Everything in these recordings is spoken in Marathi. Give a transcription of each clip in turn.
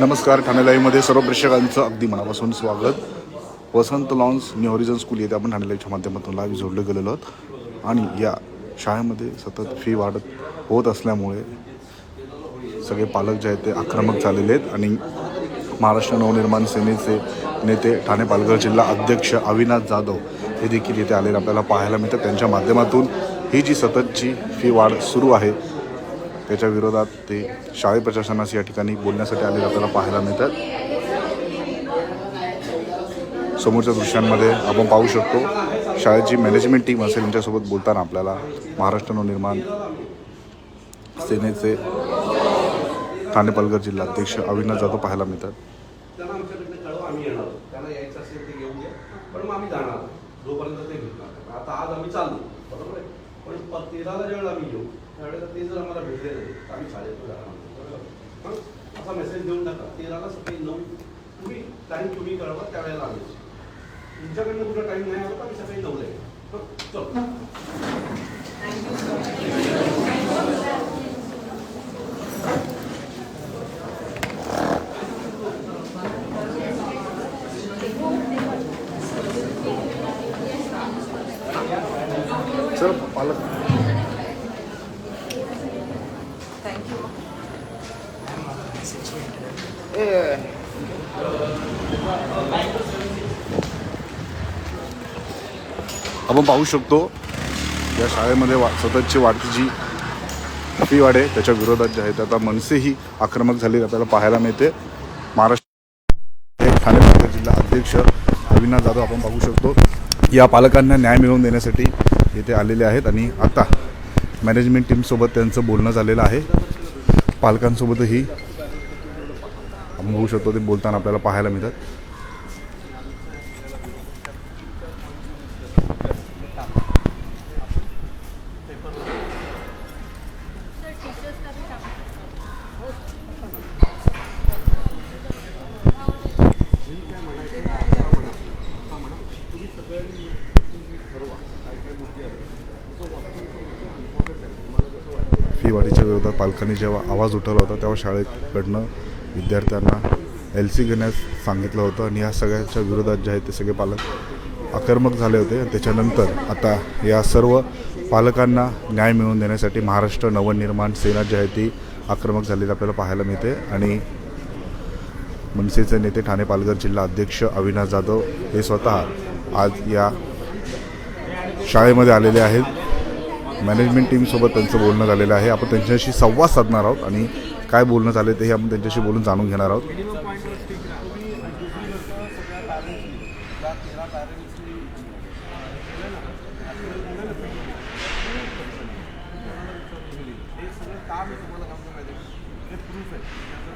नमस्कार ठाणे लाईव्हमध्ये सर्व प्रेक्षकांचं अगदी मनापासून स्वागत. Vasant lawns new horizon school येथे आपण ठाणे लाईव्हच्या माध्यमातून लाईव्ह जोडले गेलेलो आहोत. आणि या शाळेमध्ये सतत फी वाढत होत असल्यामुळे सगळे पालक जे आहेत ते आक्रमक झालेले आहेत. आणि महाराष्ट्र नवनिर्माण सेनेचे नेते ठाणे पालघर जिल्हा अध्यक्ष अविनाश जाधव हे देखील येथे आलेले आपल्याला पाहायला मिळतात. त्यांच्या माध्यमातून ही जी सततची फी वाढ सुरू आहे त्याच्या विरोधात ते शाळे प्रशासनास या ठिकाणी बोलण्यासाठी आलेले आपल्याला पाहायला मिळतात. समोरच्या दृश्यांमध्ये आपण पाहू शकतो शाळेची मॅनेजमेंट टीम असेल यांच्यासोबत बोलताना आपल्याला महाराष्ट्र नवनिर्माण सेनेचे ठाणे पालघर जिल्हा अध्यक्ष अविनाश जाधव पाहायला मिळतात. आम्ही जाणार जोपर्यंत ते आता आज आम्ही चाललो बरोबर आहे? पण तेराला ज्यावेळेला आम्ही येऊ त्यावेळेला ते जर आम्हाला भेटले नाही तर आम्ही शाळेतून जाणार असा मेसेज देऊन टाका तेराला सकाळी नऊ तुम्ही टाईम तुम्ही कळवा त्यावेळेला आम्ही तुमच्याकडनं कुठं टाईम नाही आला तर आम्ही सकाळी नऊला येऊ. चल सर पालक आपण पाहू शकतो. या शाळेमध्ये वा सततची वाढती जी फी वाढ आहे त्याच्या विरोधात जे आहे ते आता मनसेही आक्रमक झाली आपल्याला पाहायला मिळते. महाराष्ट्र हे ठाणे पालघर जिल्हा अध्यक्ष अविनाश जाधव आपण पाहू शकतो. या पालकांना न्याय मिळवून देण्यासाठी येथे आलेले आहेत आणि आता मॅनेजमेंट टीमसोबत त्यांचं बोलणं झालेलं आहे. पालकांसोबतही आपण बघू शकतो ते बोलताना आपल्याला पाहायला मिळतात फी वाढीच्या पालकांनी जेव्हा आवाज उठवला होता तेव्हा शाळेकडनं विद्यार्थ्यांना एल सी घेण्यास सांगितलं होतं. आणि या सगळ्याच्या विरोधात जे आहेत ते सगळे पालक आक्रमक झाले होते. आणि त्याच्यानंतर आता या सर्व पालकांना न्याय मिळवून देण्यासाठी महाराष्ट्र नवनिर्माण सेना जी आहे ती आक्रमक झालेली आपल्याला पाहायला मिळते. आणि मनसेचे नेते ठाणे पालघर जिल्हा अध्यक्ष अविनाश जाधव हे स्वतः आज या शाळेमध्ये आलेले आहेत. मॅनेजमेंट टीमसोबत त्यांचं बोलणं झालेलं आहे. आपण त्यांच्याशी संवाद साधणार आहोत आणि काय बोलणं झाले तेही आपण त्यांच्याशी बोलून जाणून घेणार आहोत.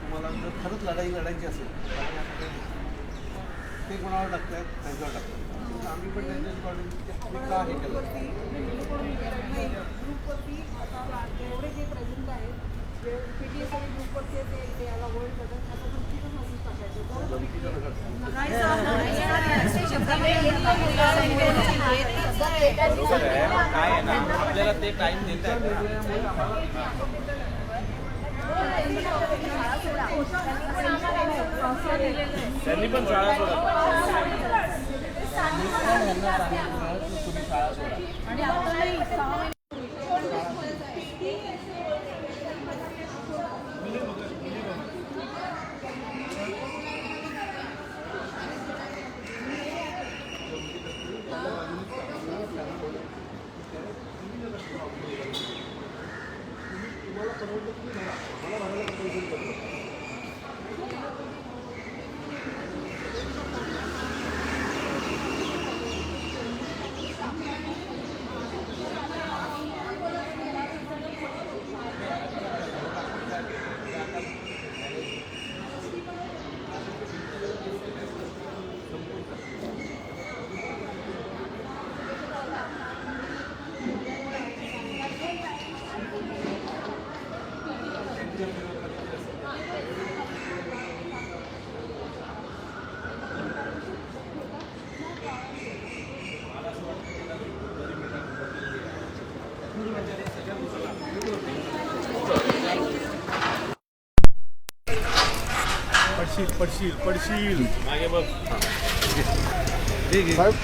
तुम्हाला खरंच लढाई लढायची असेल तर आम्ही आता काही नाही. ते कोणावर टाकतायत त्यांच्यावर टाकतात. आम्ही पण का हे केलं. ग्रुपवरती जेवढे जे प्रेझेंट आहेत जे पी टी एस आणि ग्रुपवरती ते याला वर्ल्ड करतात. मेसेज टाकायचं. काय आहे ना आपल्याला ते टाइम देत त्यांनी पण शाळा सोडा तुम्हाला समजलं की मला म्हणायला पडशील पडशील पडशील. मागे बघ. साहेब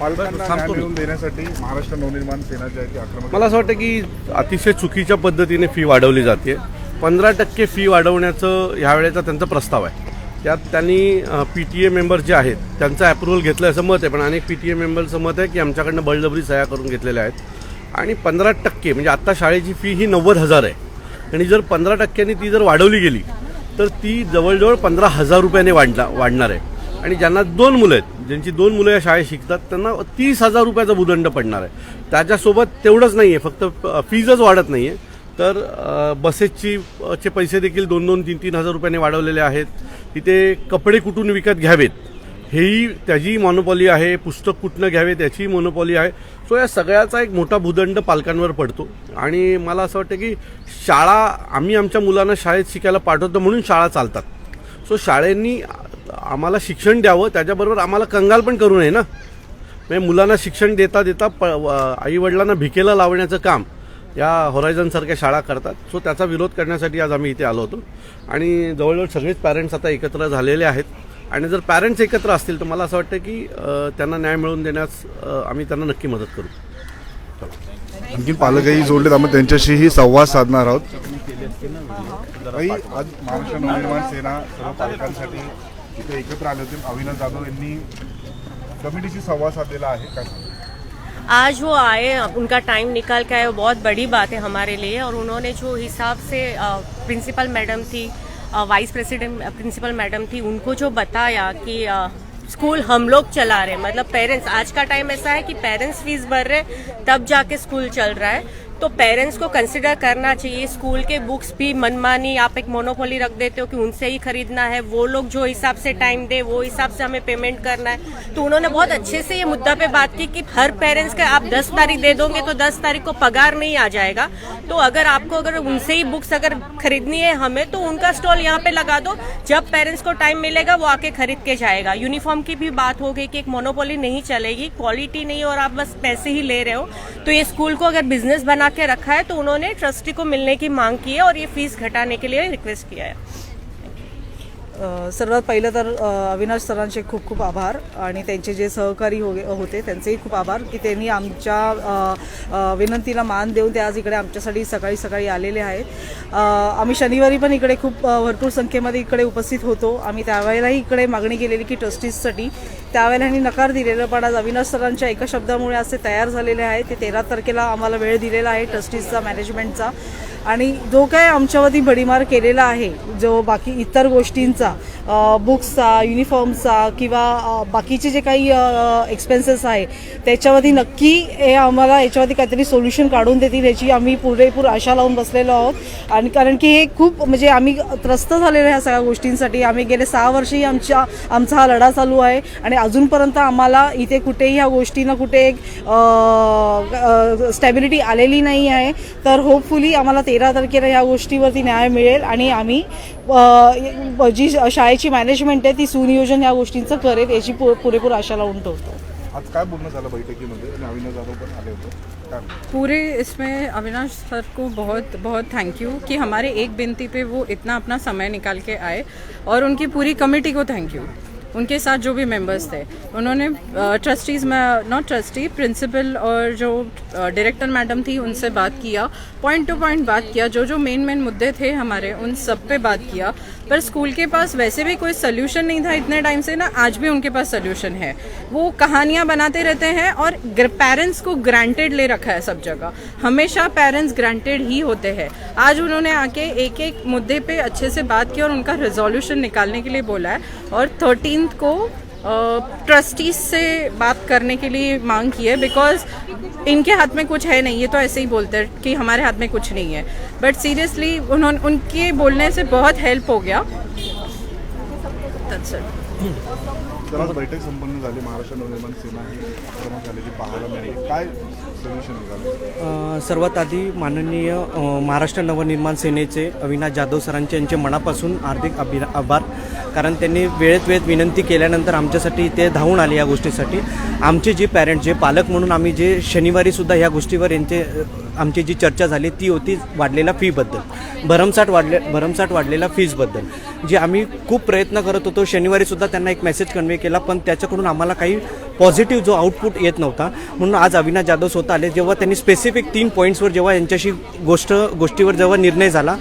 पालकांना न्याय मिळवून देण्यासाठी महाराष्ट्र नवनिर्माण सेना जी आहे ती आक्रमक मला असं वाटतं की अतिशय चुकीच्या पद्धतीने फी वाढवली जाते. पंधरा टक्के फी वाढवण्याचं ह्यावेळेचा त्यांचा प्रस्ताव आहे. त्यात त्यांनी पी टी ए मेंबर जे आहेत त्यांचं अप्रुव्हल घेतलं असं मत आहे पण अनेक पी टी ए मेंबरचं मत आहे की आमच्याकडनं बळजबरी सह्या करून घेतलेल्या आहेत. आणि पंधरा टक्के म्हणजे आत्ता शाळेची फी ही नव्वद हजार आहे. आणि जर पंधरा टक्क्यांनी ती जर वाढवली गेली तर ती जवळजवळ पंधरा हजार रुपयाने वाढला वाढणार आहे. आणि ज्यांना दोन मुलं आहेत ज्यांची दोन मुलं या शाळेत शिकतात त्यांना तीस हजार रुपयाचा भूदंड पडणार आहे. त्याच्यासोबत तेवढंच नाही आहे फक्त फीजच वाढत नाही आहे तर बसेसची चे पैसे देखील दोन दोन तीन तीन हजार रुपयाने वाढवलेले आहेत. तिथे कपडे कुठून विकत घ्यावेत? हेही त्याची मॉनोपॉली आहे पुस्तक कुठनं घ्यावे त्याचीही मोनोपॉली आहे. सो या सगळ्याचा एक मोठा भूदंड पालकांवर पडतो. आणि मला असं वाटतं की शाळा आम्ही आमच्या मुलांना शाळेत शिकायला पाठवतो म्हणून शाळा चालतात. सो शाळेंनी आम्हाला शिक्षण द्यावं त्याच्याबरोबर आम्हाला कंगाल पण करू नये ना. म्हणजे मुलांना शिक्षण देता देता प आईवडिलांना भिकेला लावण्याचं काम या होरायझनसारख्या शाळा करतात. सो त्याचा विरोध करण्यासाठी आज आम्ही इथे आलो होतो. आणि जवळजवळ सगळेच पॅरेंट्स आता एकत्र झालेले आहेत. आणि जर पॅरेंट्स एकत्र असतील तर मला असं वाटतं की त्यांना न्याय मिळवून देण्यास आम्ही त्यांना नक्की मदत करू. आणखी पालकही जोडले त्यामुळे त्यांच्याशीही संवाद साधणार आहोत. आज महाराष्ट्र नवनिर्माण सेना सर्व पालकांसाठी इथे एकत्र आले होते. अविनाश जाधव यांनी कमिटीशी संवाद साधलेला आहे. काय सांगाल? आज वो आए उनका टाइम निकाल के आए वो बहुत बड़ी बात है हमारे लिए। और उन्होंने जो हिसाब से प्रिंसिपल मैडम थी वाइस प्रेसिडेंट प्रिंसिपल मैडम थी, उनको जो बताया कि स्कूल हम लोग चला रहे हैं। मतलब पेरेंट्स आज का टाइम ऐसा है कि पेरेंट्स फ़ीस भर रहे तब जाके स्कूल चल रहा है। तो पेरेंट्स को कंसिडर करना चाहिए। स्कूल के बुक्स भी मनमानी आप एक मोनोपोली रख देते हो कि उनसे ही खरीदना है। वो लोग जो हिसाब से टाइम दे, वो हिसाब से हमें पेमेंट करना है। तो उन्होंने बहुत अच्छे से ये मुद्दा पे बात की कि हर पेरेंट्स का आप दस तारीख दे दोगे तो दस तारीख को पगार नहीं आ जाएगा। तो अगर आपको अगर उनसे ही बुक्स अगर खरीदनी है हमें तो उनका स्टॉल यहाँ पे लगा दो। जब पेरेंट्स को टाइम मिलेगा, वो आके खरीद के जाएगा। यूनिफॉर्म की भी बात हो गई कि एक मोनोपोली नहीं चलेगी क्वालिटी नहीं और आप बस पैसे ही ले रहे हो। तो ये स्कूल को अगर बिज़नेस बना के रखा है तो उन्होंने ट्रस्टी को मिलने की मांग की है और ये फीस घटाने के लिए रिक्वेस्ट किया है। सर्वात पहिलं तर अविनाश सरांचे खूप खूप आभार आणि त्यांचे जे सहकारी हो होते त्यांचेही खूप आभार की त्यांनी आमच्या विनंतीला मान देऊन ते आज इकडे आमच्यासाठी सकाळी सकाळी आलेले आहेत. आम्ही शनिवारी पण इकडे खूप भरपूर संख्येमध्ये इकडे उपस्थित होतो. आम्ही त्यावेळेलाही इकडे मागणी केलेली की ट्रस्टीजसाठी त्यावेळेला ह्यांनी नकार दिलेला पण आज अविनाश सरांच्या एका शब्दामुळे असे तयार झालेले आहे ते तेरा तारखेला आम्हाला वेळ दिलेला आहे ट्रस्टीजचा मॅनेजमेंटचा आणि जो काय आमच्यावरती भडीमार केलेला आहे जो बाकी इतर गोष्टींचा बुक्सचा युनिफॉर्मचा किंवा बाकीचे जे काही एक्सपेन्सेस आहे त्याच्यावरती नक्की हे आम्हाला याच्यावरती काहीतरी सोल्युशन काढून देतील याची आम्ही पुरेपूर आशा लावून बसलेलो आहोत. आणि कारण की हे खूप म्हणजे आम्ही त्रस्त झालेलो आहे ह्या सगळ्या गोष्टींसाठी. आम्ही गेले सहा वर्षही आमच्या आमचा हा लढा चालू आहे. आणि अजूनपर्यंत आम्हाला इथे कुठेही ह्या गोष्टींना कुठे एक स्टॅबिलिटी आलेली नाही आहे. तर होपफुली आम्हाला तेरा तारखेला ह्या गोष्टीवरती न्याय मिळेल आणि आम्ही जी शाळेची मॅनेजमेंट आहे ती सुनियोजन या गोष्टींचं करेल याची पु- पुरेपूर आशा लावून ठेवतो. आज काय बोलणं झालं बैठकीमध्ये? आणि अविनाश जाधव पण आले होते. पूरे इसमें अविनाश सर को बहुत बहुत थैंक यू कि हमारे एक बिनती पे वो इतना अपना समय निकाल के आए और उनकी पूरी कमेटी को थैंक यू उनके साथ जो भी मेंबर्स थे उन्होंने ट्रस्टीज़ में नॉट ट्रस्टी प्रिंसिपल और जो डायरेक्टर मैडम थी उनसे बात किया। पॉइंट टू पॉइंट बात किया, जो जो मेन मेन मुद्दे थे हमारे, उन सब पे बात किया। पर स्कूल के पास वैसे भी कोई सोल्यूशन नहीं था इतने टाइम से ना, आज भी उनके पास सोल्यूशन है। वो कहानियाँ बनाते रहते हैं और पेरेंट्स को ग्रांटेड ले रखा है सब जगह। हमेशा पेरेंट्स ग्रांटेड ही होते हैं। आज उन्होंने आके एक एक मुद्दे पे अच्छे से बात की और उनका रिजोल्यूशन निकालने के लिए बोला है। और थर्टीन को ट्रस्टीज से बात करने के लिए मांग की है बिकॉज इनके हाथ में कुछ है नहीं ये तो ऐसे ही बोलते हैं कि हमारे हाथ में कुछ नहीं है। बट सीरियसली उन्होंने उनके बोलने से बहुत हेल्प हो गया। बैठक संपन्न झाली महाराष्ट्र नवनिर्माण सेना ही झालेली पाहायला मिळाली. काय सर्वात आधी माननीय महाराष्ट्र नवनिर्माण सेनेचे अविनाश जाधव सरांचे यांचे मनापासून हार्दिक अभि आभार. कारण त्यांनी वेळेत वेळेत विनंती केल्यानंतर आमच्यासाठी ते धावून आले या गोष्टीसाठी. आमचे जे पॅरेंट जे पालक म्हणून आम्ही जे शनिवारीसुद्धा ह्या गोष्टीवर यांचे आमची जी चर्चा झाली ती होती वाढलेल्या फीबद्दल भरमसाठ वाढले भरमसाठ वाढलेल्या फीजबद्दल जे आम्ही खूप प्रयत्न करत होतो शनिवारीसुद्धा त्यांना एक मेसेज कन्वे केला पण त्याच्याकडून आम्हाला काही पॉझिटिव्ह जो आउटपुट येत नव्हता. म्हणून आज अविनाश जाधव स्वतः आले. जेव्हा त्यांनी स्पेसिफिक तीन पॉईंट्सवर जेव्हा यांच्याशी गोष्ट गोष्टीवर जेव्हा निर्णय झाला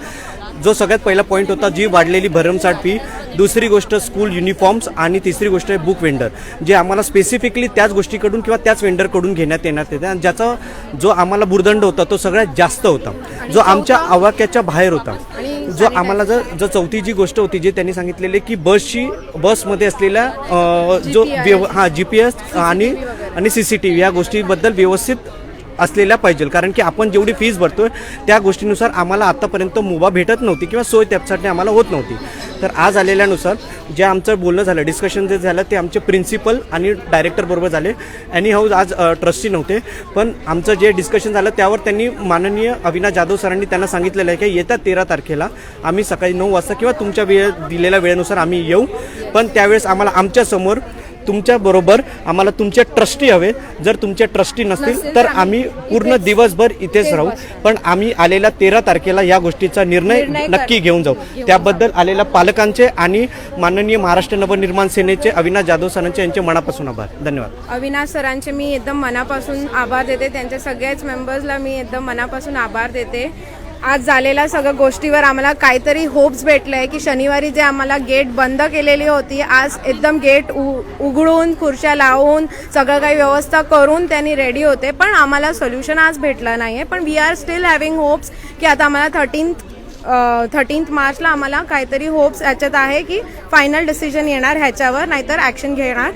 जो सगळ्यात पहिला पॉईंट होता जी वाढलेली भरमसाठ फी दुसरी गोष्ट स्कूल युनिफॉर्म्स आणि तिसरी गोष्ट आहे बुक वेंडर जे आम्हाला स्पेसिफिकली त्याच गोष्टीकडून किंवा त्याच वेंडरकडून घेण्यात येण्यात येते. आणि ज्याचा जो आम्हाला भूर्दंड होता तो सगळ्यात जास्त होता. जो आमच्या आवाक्याच्या बाहेर होता. जो आम्हाला जर जो चौथी जी गोष्ट होती जी त्यांनी सांगितलेली की बसची बसमध्ये असलेल्या जो व्यव हां जी पी एस आणि आणि सी सी टी व्ही या गोष्टीबद्दल व्यवस्थित असलेल्या पाहिजे. कारण की आपण जेवढी फीज भरतोय त्या गोष्टीनुसार आम्हाला आत्तापर्यंत मुभा भेटत नव्हती किंवा सोय त्यासाठी आम्हाला होत नव्हती. तर आज आलेल्यानुसार जे आमचं बोलणं झालं डिस्कशन जे झालं ते आमचे प्रिन्सिपल आणि डायरेक्टर बरोबर झाले. आणि हाऊस आज ट्रस्टी नव्हते. पण आमचं जे डिस्कशन झालं त्यावर त्यांनी माननीय अविनाश जाधव सरांनी त्यांना सांगितलेलं आहे की येत्या तेरा तारखेला आम्ही सकाळी नऊ वाजता किंवा तुमच्या वेळ दिलेल्या वेळेनुसार आम्ही येऊ. पण त्यावेळेस आम्हाला आमच्यासमोर तुमच्या बरोबर आम्हाला तुमचे ट्रस्टी हवे जर तुमचे ट्रस्टी नसतील तर आम्ही पूर्ण दिवसभर इथेच राहू. पण आम्ही आलेल्या तेरा तारखेला या गोष्टीचा निर्णय नक्की घेऊन जाऊ. त्याबद्दल आलेल्या पालकांचे आणि माननीय महाराष्ट्र नवनिर्माण सेनेचे अविनाश जाधव सरांचे यांचे मनापासून आभार. धन्यवाद. अविनाश सरांचे मी एकदम मनापासून आभार देते. त्यांच्या सगळ्याच मेंबर्सला मी एकदम मनापासून आभार देते. आज झालेल्या सगळ्या गोष्टीवर आम्हाला काहीतरी होप्स भेटले आहे की शनिवारी जे आम्हाला गेट बंद केलेली होती आज एकदम गेट उ उघडून खुर्च्या लावून सगळं काही व्यवस्था करून त्यांनी रेडी होते. पण आम्हाला सोल्युशन आज भेटलं नाही आहे पण we are still having hopes की आता आम्हाला थर्टीन्थ थर्टीन्थ मार्चला आम्हाला काहीतरी होप्स याच्यात आहे की फायनल डिसिजन येणार ह्याच्यावर नाहीतर ॲक्शन घेणार.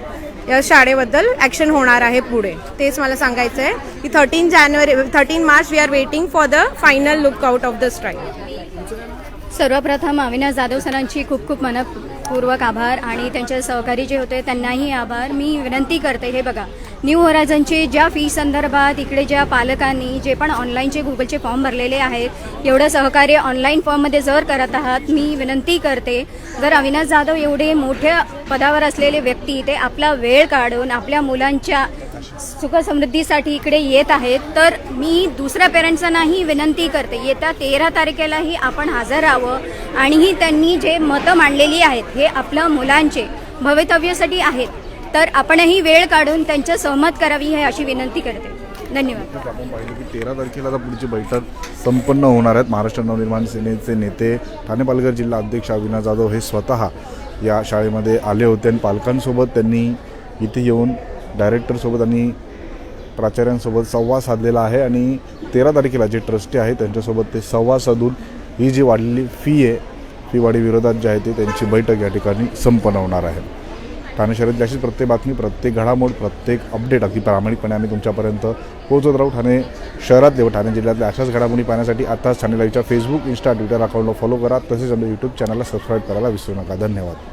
या शाळेबद्दल ॲक्शन होणार आहे पुढे. तेच मला सांगायचं आहे की thirteen January thirteen March we are waiting for the final lookout of the strike सर्वप्रथम अविनाश जाधव सरांची खूप खूप मनपूर्वक आभार आणि त्यांचे सहकारी जे होते त्यांनाही आभार. मी विनंती करते हे बघा न्यू होरायझनचे ज्या फी संदर्भात इकडे ज्या पालकांनी जे पण ऑनलाईनचे गुगलचे फॉर्म भरलेले आहेत एवढं सहकार्य ऑनलाईन फॉर्ममध्ये जर करत आहात मी विनंती करते जर अविनाश जाधव एवढे मोठ्या पदावर असलेले व्यक्ती ते आपला वेळ काढून आपल्या मुलांच्या सुखसमृद्धीसाठी इकडे येत आहेत. तर मी दुसऱ्या पेरेंट्सांनाही विनंती करते येत्या तेरा तारखेलाही आपण हजर राहावं. आणि त्यांनी जे मतं मांडलेली आहेत हे आपल्या मुलांचे भवितव्यासाठी आहेत. तर आपणही वेळ काढून त्यांच्या सहमत करावी हे अशी विनंती करते. धन्यवाद. आपण पाहिलं की तेरा तारखेला आता पुढची बैठक संपन्न होणार आहेत महाराष्ट्र नवनिर्माण सेनेचे नेते ठाणे पालघर जिल्हा अध्यक्ष अविनाश जाधव हे स्वतः या शाळेमध्ये आले होते आणि पालकांसोबत त्यांनी इथे येऊन डायरेक्टरसोबत आणि प्राचार्यांसोबत संवाद साधलेला आहे आणि तेरा तारखेला जे ट्रस्टी आहे त्यांच्यासोबत ते संवाद साधून ही जी वाढलेली फी आहे फी वाढीविरोधात जे आहे ते त्यांची बैठक या ठिकाणी संपन्न होणार आहे. ठाणे शहरातली अशीच प्रत्येक बातमी प्रत्येक घडामोड प्रत्येक अपडेट अगदी प्रामाणिकपणे आम्ही तुमच्यापर्यंत पोहोचत राहू. ठाणे शहरातले व ठाणे जिल्ह्यातल्या अशाच घडामोडी पाहण्यासाठी आताच ठाणे लाईव्हच्या फेसबुक इन्स्टा ट्विटर अकाउंटला फॉलो करा. तसेच आमच्या यूट्यूब चॅनलला सबस्क्राईब करायला विसरू नका. धन्यवाद.